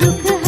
दुख